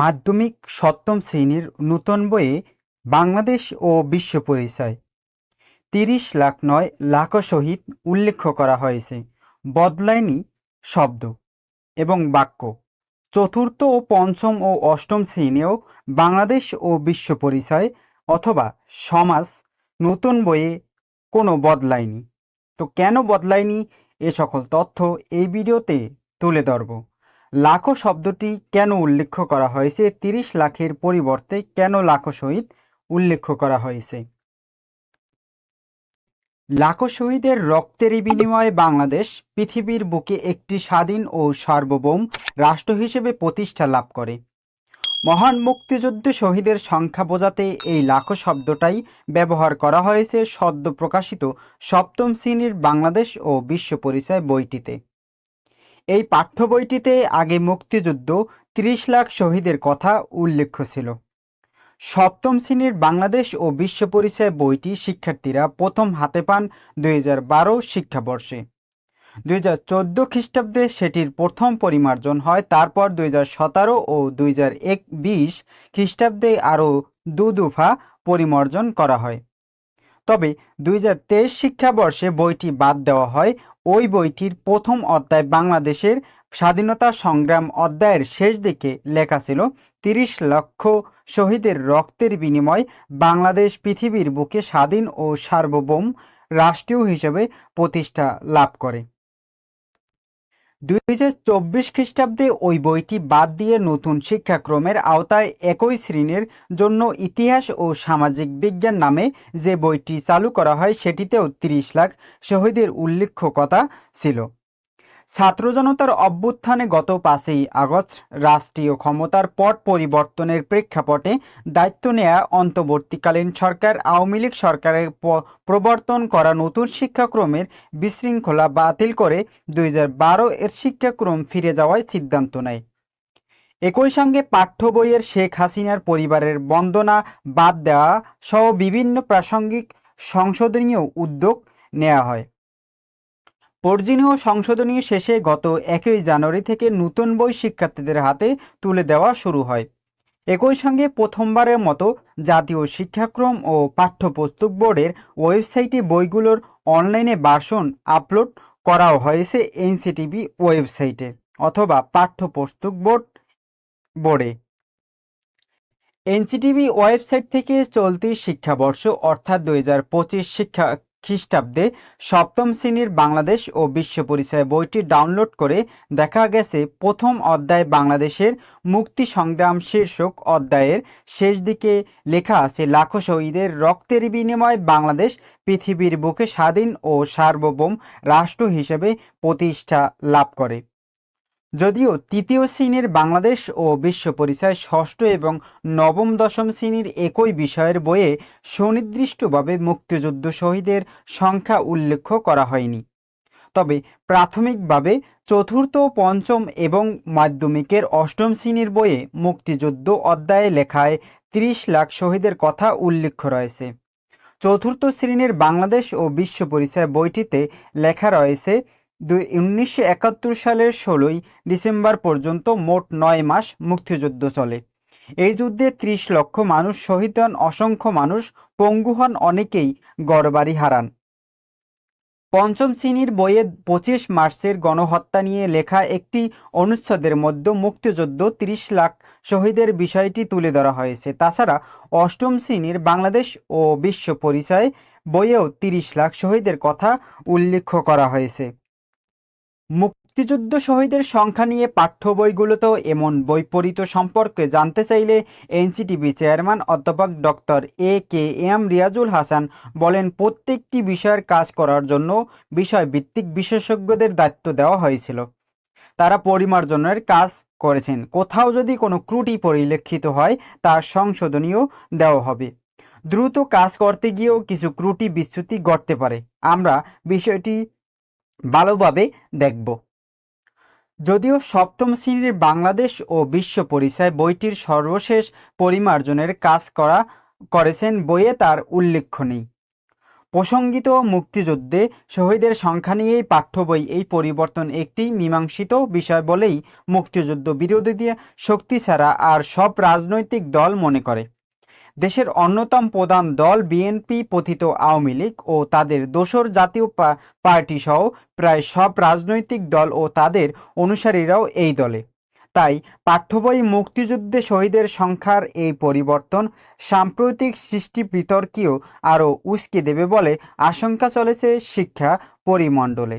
মাধ্যমিক সপ্তম শ্রেণির নূতন বইয়ে বাংলাদেশ ও বিশ্ব পরিচয়। তিরিশ লাখ নয় লাখ সহিত উল্লেখ করা হয়েছে। বদলায়নি শব্দ এবং বাক্য। চতুর্থ ও পঞ্চম ও অষ্টম শ্রেণীও বাংলাদেশ ও বিশ্ব পরিচয় অথবা সমাজ নতুন বইয়ে কোনো বদলায়নি। তো কেন বদলায়নি? এ সকল তথ্য এই ভিডিওতে তুলে ধরব। লাখো শব্দটি কেন উল্লেখ করা হয়েছে? তিরিশ লাখের পরিবর্তে কেন লাখো শহীদ উল্লেখ করা হয়েছে? লাখো শহীদের রক্তেরই বিনিময়ে বাংলাদেশ পৃথিবীর বুকে একটি স্বাধীন ও সার্বভৌম রাষ্ট্র হিসেবে প্রতিষ্ঠা লাভ করে। মহান মুক্তিযুদ্ধ শহীদের সংখ্যা বোঝাতে এই লাখো শব্দটাই ব্যবহার করা হয়েছে সদ্য প্রকাশিত সপ্তম শ্রেণির বাংলাদেশ ও বিশ্ব পরিচয় বইটিতে। এই পাঠ্য বইটিতে আগে মুক্তিযুদ্ধ, ত্রিশ লাখ শহীদের কথা উল্লেখ ছিল। সপ্তম শ্রেণির বাংলাদেশ ও বিশ্ব পরিচয় বইটি শিক্ষার্থীরা প্রথম হাতে পান দুই হাজার বারো শিক্ষাবর্ষে। দুই হাজার চোদ্দ খ্রিস্টাব্দে সেটির প্রথম পরিমার্জন হয়, তারপর দুই হাজার সতেরো ও দুই হাজার এক বিশ খ্রিস্টাব্দে আরও দু দফা পরিমার্জন করা হয়। তবে দুই হাজার তেইশ শিক্ষাবর্ষে বইটি বাদ দেওয়া হয়। ওই বইটির প্রথম অধ্যায় বাংলাদেশের স্বাধীনতা সংগ্রাম অধ্যায়ের শেষ দিকে লেখা ছিল, তিরিশ লক্ষ শহীদের রক্তের বিনিময় বাংলাদেশ পৃথিবীর বুকে স্বাধীন ও সার্বভৌম রাষ্ট্রীয় হিসেবে প্রতিষ্ঠা লাভ করে। দুই হাজার চব্বিশ খ্রিস্টাব্দে ওই বইটি বাদ দিয়ে নতুন শিক্ষাক্রমের আওতায় একই শ্রেণির জন্য ইতিহাস ও সামাজিক বিজ্ঞান নামে যে বইটি চালু করা হয়, সেটিতেও তিরিশ লাখ শহীদের উল্লেখ্য কথা ছিল। ছাত্র জনতার অভ্যুত্থানে গত পাঁচই আগস্ট রাষ্ট্রীয় ক্ষমতার পট পরিবর্তনের প্রেক্ষাপটে দায়িত্ব নেয়া অন্তর্বর্তীকালীন সরকার, আওয়ামী লীগ সরকারের প্রবর্তন করা নতুন শিক্ষাক্রমের বিশৃঙ্খলা বাতিল করে দুই হাজার বারো এর শিক্ষাক্রম ফিরে যাওয়ার সিদ্ধান্ত নেয়। একই সঙ্গে পাঠ্য বইয়ের শেখ হাসিনার পরিবারের বন্দনা বাদ দেওয়া সহ বিভিন্ন প্রাসঙ্গিক সংশোধনীয় উদ্যোগ নেওয়া হয়। প্রয়োজনীয় সংশোধনী শেষে গত একই জানুয়ারি থেকে নতুন বই শিক্ষার্থীদের হাতে তুলে দেওয়া শুরু হয়। একই সঙ্গে প্রথমবারের মতো জাতীয় শিক্ষাক্রম ও পাঠ্যপুস্তক বোর্ডের ওয়েবসাইটে বইগুলোর অনলাইনে ভার্সন আপলোড করাও হয়েছে এনসিটিভি ওয়েবসাইটে অথবা পাঠ্যপুস্তক বোর্ড বোর্ডে। এনসিটিভি ওয়েবসাইট থেকে চলতি শিক্ষাবর্ষ অর্থাৎ দুই হাজার পঁচিশ শিক্ষা খ্রিস্টাব্দে সপ্তম শ্রেণির বাংলাদেশ ও বিশ্ব পরিচয় বইটি ডাউনলোড করে দেখা গেছে প্রথম অধ্যায় বাংলাদেশের মুক্তি সংগ্রাম শীর্ষক অধ্যায়ের শেষ দিকে লেখা আছে, লাখো শহীদের রক্তের বিনিময়ে বাংলাদেশ পৃথিবীর বুকে স্বাধীন ও সার্বভৌম রাষ্ট্র হিসেবে প্রতিষ্ঠা লাভ করে। যদিও তৃতীয় শ্রেণির বাংলাদেশ ও বিশ্ব পরিচয় ষষ্ঠ এবং নবম দশম শ্রেণির একই বিষয়ের বইয়ে সুনির্দিষ্টভাবে মুক্তিযুদ্ধ শহীদের সংখ্যা উল্লেখ করা হয়নি। তবে প্রাথমিকভাবে চতুর্থ, পঞ্চম এবং মাধ্যমিকের অষ্টম শ্রেণির বইয়ে মুক্তিযুদ্ধ অধ্যায়ে লেখায় ত্রিশ লাখ শহীদের কথা উল্লেখ রয়েছে। চতুর্থ শ্রেণির বাংলাদেশ ও বিশ্ব পরিচয় বইটিতে লেখা রয়েছে দুই, উনিশশো একাত্তর সালের ষোলোই ডিসেম্বর পর্যন্ত মোট নয় মাস মুক্তিযুদ্ধ চলে। এই যুদ্ধে ত্রিশ লক্ষ মানুষ শহীদ হন, অসংখ্য মানুষ পঙ্গু হন, অনেকেই গড়বাড়ি হারান। পঞ্চম শ্রেণির বইয়ে পঁচিশ মার্চের গণহত্যা নিয়ে লেখা একটি অনুচ্ছেদের মধ্যে মুক্তিযুদ্ধ ত্রিশ লাখ শহীদের বিষয়টি তুলে ধরা হয়েছে। তাছাড়া অষ্টম শ্রেণির বাংলাদেশ ও বিশ্ব পরিচয় বইয়েও তিরিশ লাখ শহীদের কথা উল্লেখ করা হয়েছে। মুক্তিযুদ্ধ শহীদের সংখ্যা নিয়ে পাঠ্য বইগুলোতেও এমন বৈপরীত সম্পর্কে জানতে চাইলে এনসিটিভি চেয়ারম্যান অধ্যাপক doctor A K M Riazul Hasan বলেন, প্রত্যেকটি বিষয়ের কাজ করার জন্য বিষয় ভিত্তিক বিশেষজ্ঞদের দায়িত্ব দেওয়া হয়েছিল। তারা পরিমার্জনের কাজ করেছেন। কোথাও যদি কোনো ত্রুটি পরিলক্ষিত হয় তার সংশোধনীয় দেওয়া হবে। দ্রুত কাজ করতে গিয়েও কিছু ত্রুটি বিচ্যুতি ঘটতে পারে। আমরা বিষয়টি ভালোভাবে দেখব। যদিও সপ্তম শ্রেণির বাংলাদেশ ও বিশ্ব পরিচয় বইটির সর্বশেষ পরিমার্জনের কাজ করা, করেছেন বইয়ে তার উল্লেখ নেই। প্রসঙ্গিত মুক্তিযুদ্ধে শহীদের সংখ্যা নিয়েই পাঠ্য বই এই পরিবর্তন একটি মীমাংসিত বিষয় বলেই মুক্তিযুদ্ধ বিরোধীদের শক্তি ছাড়া আর সব রাজনৈতিক দল মনে করে। দেশের অন্যতম প্রধান দল বিএনপি পথিত আওয়ামী লীগ ও তাদের দোসর জাতীয় পার্টি সহ প্রায় সব রাজনৈতিক দল ও তাদের অনুসারীরাও এই দলে। তাই পাঠ্য বই মুক্তিযুদ্ধে শহীদের সংখ্যার এই পরিবর্তন সাম্প্রতিক সৃষ্টি বিতর্কীয় আরও উস্কে দেবে বলে আশঙ্কা চলেছে শিক্ষা পরিমণ্ডলে।